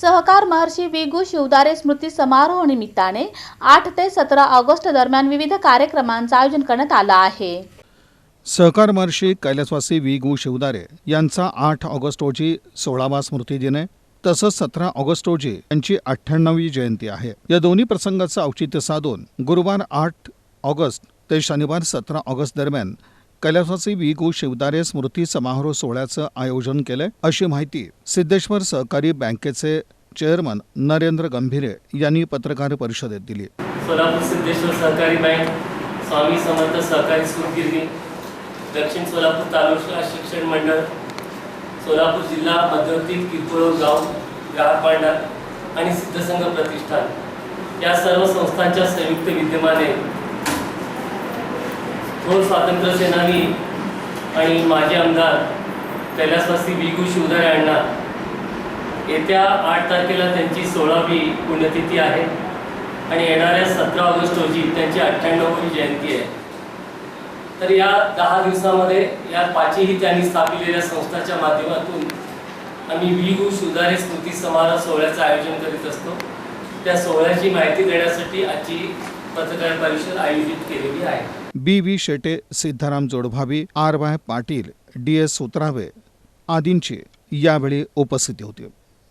सहकार महर्षी विगू शिवदारे स्मृती समारोह निमित्ताने आठ ते सतरा ऑगस्ट दरम्यान विविध कार्यक्रमांचं आयोजन करण्यात आलं आहे. सहकार महर्षी कैलासवासी वि गु शिवदारे यांचा आठ ऑगस्ट रोजी सोळावा स्मृतिदिन आहे. तसंच सतरा ऑगस्ट रोजी यांची अठ्ठ्याण्णवी जयंती आहे. या दोन्ही प्रसंगाचं औचित्य साधून गुरुवार आठ ऑगस्ट ते शनिवार सतरा ऑगस्ट दरम्यान कैलासाचे वि गु शिवदारे स्मृती समारोह सोहळ्याचं आयोजन केलंय अशी माहिती सिद्धेश्वर सहकारी बँकेचे चेअरमन नरेंद्र गंभीरे यांनी पत्रकार परिषदेत दिली. सोलापूर सिद्धेश्वर सहकारी बँक स्वामी समर्थ सहकारी सूतगिरणी दक्षिण सोलापूर तालुका शिक्षण मंडळ सोलापूर जिल्हा मध्यवर्ती किरकोळ गाव ग्राहक भांडार आणि सिद्धसंघ प्रतिष्ठान. या सर्व संस्थांच्या संयुक्त विद्यमाने थोर स्वातंत्र्य सेनानी आणि माजी आमदार कैलासवासी विगू शिवदारे अण्णा येत्या आठ तारखेला त्यांची सोळावी पुण्यतिथी आहे. आणि येणाऱ्या सतरा ऑगस्ट रोजी त्यांची अठ्ठ्याण्णववी जयंती आहे. तर या दहा दिवसामध्ये या पाचही त्यांनी स्थापिलेल्या संस्थाच्या माध्यमातून आम्ही विगू सुधारे स्मृती समारोह सोहळ्याचं आयोजन करीत असतो. त्या सोहळ्याची माहिती देण्यासाठी आजची पत्रकार परिषद आयोजित केलेली आहे? B V Shete Siddharam Jodbhavi R Y Patil D S Sutrave आदींची यावेळी उपस्थिती होती.